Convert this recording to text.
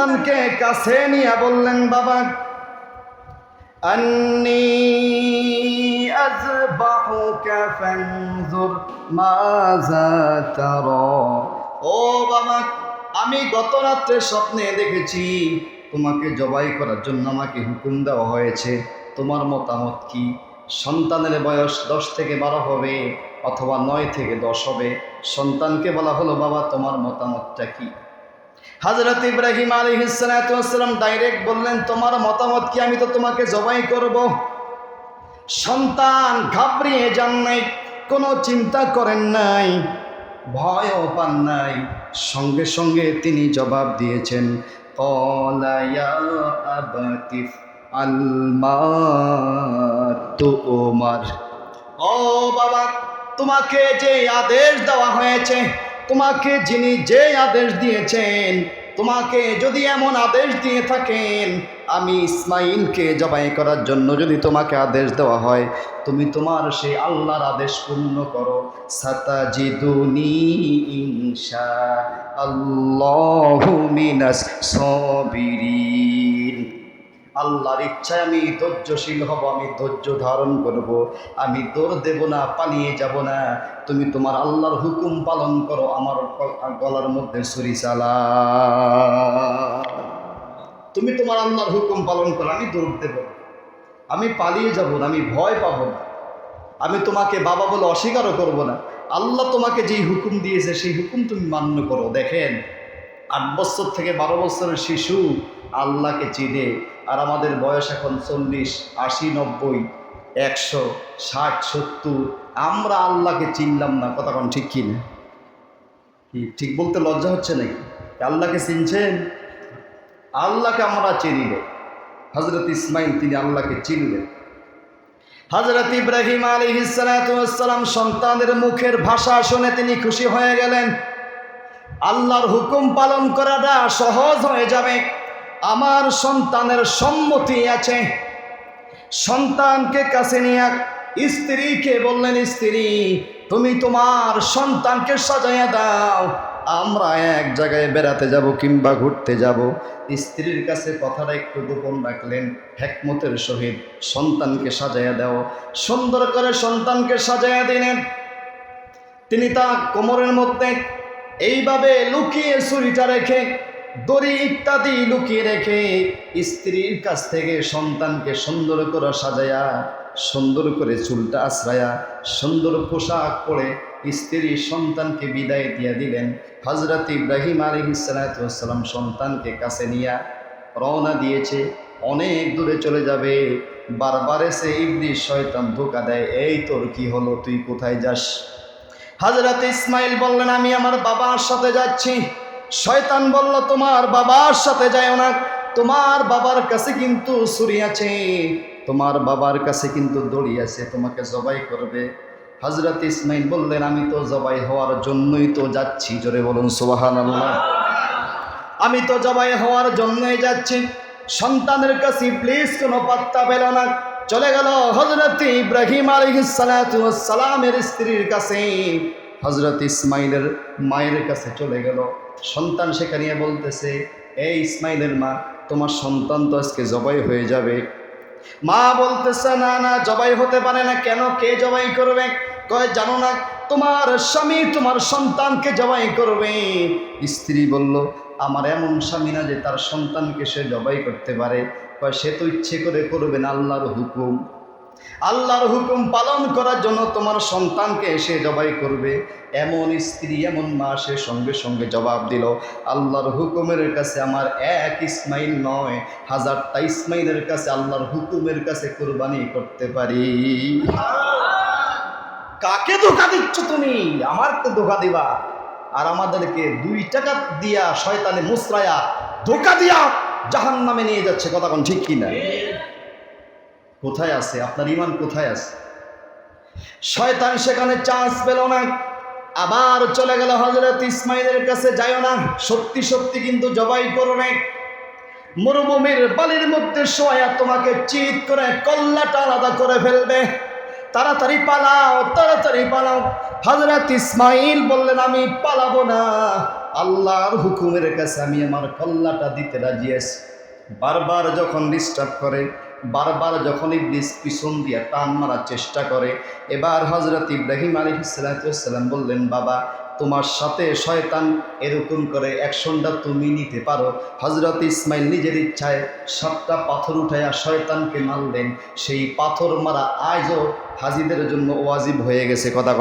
সন্তানকে কাছে নিয়ে বললেন, বাবা, আন্নি আযবাহুকা ফানজুর মাযা তারা। ও বাবা, আমি গত রাত্রে স্বপ্নে দেখেছি তোমাকে জবাই করার জন্য আমাকে হুকুম দেওয়া হয়েছে। তোমার মতামত কি? সন্তানের বয়স দশ থেকে বারো হবে অথবা নয় থেকে দশ হবে। সন্তানকে বলা হলো, বাবা, তোমার মতামতটা কি? হাজরত ইব্রাহিম আলী হিসালাম ডাইরেক্ট বললেন, তোমার মতামত কি? আমি তো তোমাকে জবাই করব। সন্তান ঘাবড়িয়ে যান নাই, কোনো চিন্তা করেন নাই, ভয়ও পান নাই। সঙ্গে সঙ্গে তিনি জবাব দিয়েছেন "ক্বালা আবাতি আলমা তুমার ও বাবা, তোমাকে যে আদেশ দেওয়া হয়েছে তোমাকে যিনি যে আদেশ দিয়েছেন, তোমাকে যদি এমন আদেশ দিয়ে থাকেন, আমি ইসমাইলকে জবাই করার জন্য যদি তোমাকে আদেশ দেওয়া হয়, তুমি তোমার সেই আল্লাহর আদেশ পূর্ণ করো। সাতাজিদুনি ইনশা আল্লাহু মিনাস সবিরিন। আল্লাহর ইচ্ছায় আমি ধৈর্যশীল হব, আমি ধৈর্য ধারণ করব। আমি দৌড় দেব না, পালিয়ে যাব না। তুমি তোমার আল্লাহর হুকুম পালন করো, আমার গলার মধ্যে ছুরি চালা তুমি তোমার আল্লাহর হুকুম পালন করো, আমি দৌড় দেব আমি পালিয়ে যাব না, আমি ভয় পাবো না। আমি তোমাকে বাবা বলে অস্বীকারও করব না। আল্লাহ তোমাকে যেই হুকুম দিয়েছে, সেই হুকুম তুমি মান্য করো। দেখেন, আট বছর থেকে বারো বছরের শিশু আল্লাহকে চিনে আর আমাদের বয়স এখন চল্লিশ, আশি, নব্বই, একশো, ষাট, সত্তর। আমরা আল্লাহকে চিনলাম না কতক্ষণ ঠিক কি না কি, ঠিক বলতে লজ্জা হচ্ছে নাকি? আল্লাহকে চিনছেন? আল্লাহকে আমরা চিনিলে হজরত ইসমাইল তিনি আল্লাহকে চিনলেন হজরত ইব্রাহিম আলী হিসালাম সন্তানের মুখের ভাষা শুনে তিনি খুশি হয়ে গেলেন। আল্লাহর হুকুম পালন করাটা সহজ হয়ে যাবে। আমার সন্তানের সম্মতি আছে। সন্তানকে কাছে নিয়ে স্ত্রীকে বললেন, স্ত্রী, তুমি তোমার সন্তানকে সাজাইয়া দাও। আমরা এক জায়গায় বেড়াতে যাব কিংবা ঘুরতে যাব। স্ত্রীর কাছে কথাটা একটু গোপন রাখলেন, হেকমতের সহিত সন্তানকে সাজাইয়া দাও। সুন্দর করে সন্তানকে সাজাইয়া দিলেন। তিনি তা কোমরের মধ্যে এইভাবে লুকিয়ে ছুরিটা রেখে দড়ি ইত্যাদি লুকিয়ে রেখে স্ত্রীর কাছ থেকে সন্তানকে সুন্দর করে সাজায়া, সুন্দর করে চুলটা আশ্রায়া সুন্দর পোশাক পরে স্ত্রী সন্তানকে বিদায় দিয়ে দিলেন। হজরত ইব্রাহিম আলী সালাম সন্তানকে কাছে নিয়ে রওনা দিয়েছে। অনেক দূরে চলে যাবে। বারবার এসে ইবলিশ শয়তান ধোকা দেয়, এই তোর কি হলো? তুই কোথায় যাস? হাজরত ইসমাইল বললেন, আমি আমার বাবার সাথে যাচ্ছি। শয়তান বলল, তোমার বাবার সাথে যায় না। তোমার বাবার কাছে কিন্তু ছুরি আছে। তোমার বাবার কাছে কিন্তু দড়ি আছে। তোমাকে জবাই করবে। হজরত ইসমাইল বললেন, আমি তো জবাই হওয়ার জন্যই তো যাচ্ছি। জোরে বলুন সোবাহান আল্লাহ আমি তো জবাই হওয়ার জন্যই যাচ্ছি। সন্তানের কাছে প্লিজ কোনো পাত্তা পেল না। চলে গেল হজরত ইব্রাহিম সালামের স্ত্রীর কাছে। হজরত ইসমাইলের মায়ের কাছে চলে গেল। সন্তান সেখানে বলতেছে, এই ইসমাইলের মা, তোমার সন্তান তো আজকে জবাই হয়ে যাবে। মা বলতেছে, না না, জবাই হতে পারে না। কেন? কে জবাই করবে? কয়, জানো না, তোমার স্বামী তোমার সন্তানকে জবাই করবে। স্ত্রী বলল, আমার এমন স্বামী না যে তার সন্তানকে সে জবাই করতে পারে। কয়, সে তো ইচ্ছে করে করবে না, আল্লাহর হুকুম। আল্লাহর হুকুম পালন করার জন্য তোমার সন্তানকে এসে জবাই করবে। এমন স্ত্রী, এমন মা সে সঙ্গে সঙ্গে জবাব দিল, আল্লাহর হুকুমের কাছে আমার এক ইসমাইল নয়, হাজারটা ইসমাইলের কাছে আল্লাহর হুকুমের কাছে কোরবানি করতে পারি। কাকে ধোকা দিচ্ছ তুমি? আমারকে ধোকা দিবা। আর আমাদেরকে দুই টাকা দিয়া শয়তানে মুসরায়া, ধোকা দিয়া জাহান নামে নিয়ে যাচ্ছে, কথা কোন ঠিক কিনা? কোথায় আছে? আপনার ইমান কোথায় আছে? শয়তান সেখানে চান্স পেল না। আবার চলে গেল হজরত ইসমাইলের কাছে যাইও না। সত্যি সত্যি কিন্তু জবাই করো করবে মরুভূমির বালির মধ্যে শোয়া তোমাকে চিৎ করে, কল্লাটা আলাদা করে ফেলবে। তাড়াতাড়ি পালাও তাড়াতাড়ি পালাও। হজরত ইসমাইল বললেন, আমি পালাবো না। আল্লাহর হুকুমের কাছে আমি আমার কল্লাটা দিতে রাজি আছি। বারবার যখন ডিস্টার্ব করে বারবার যখন ইবলিস পিছন দিয়ে টান মারার চেষ্টা করে, এবার হজরত ইব্রাহিম আলী সালাম বললেন, বাবা, তোমার সাথে শয়তান এরকম করে অ্যাকশনটা তুমি নিতে পারো। হজরত ইসমাইল নিজের ইচ্ছায় সাতটা পাথর উঠাইয়া শয়তানকে মারলেন। সেই পাথর মারা আজও হাজিদের জন্য ওয়াজিব হয়ে গেছে, কথা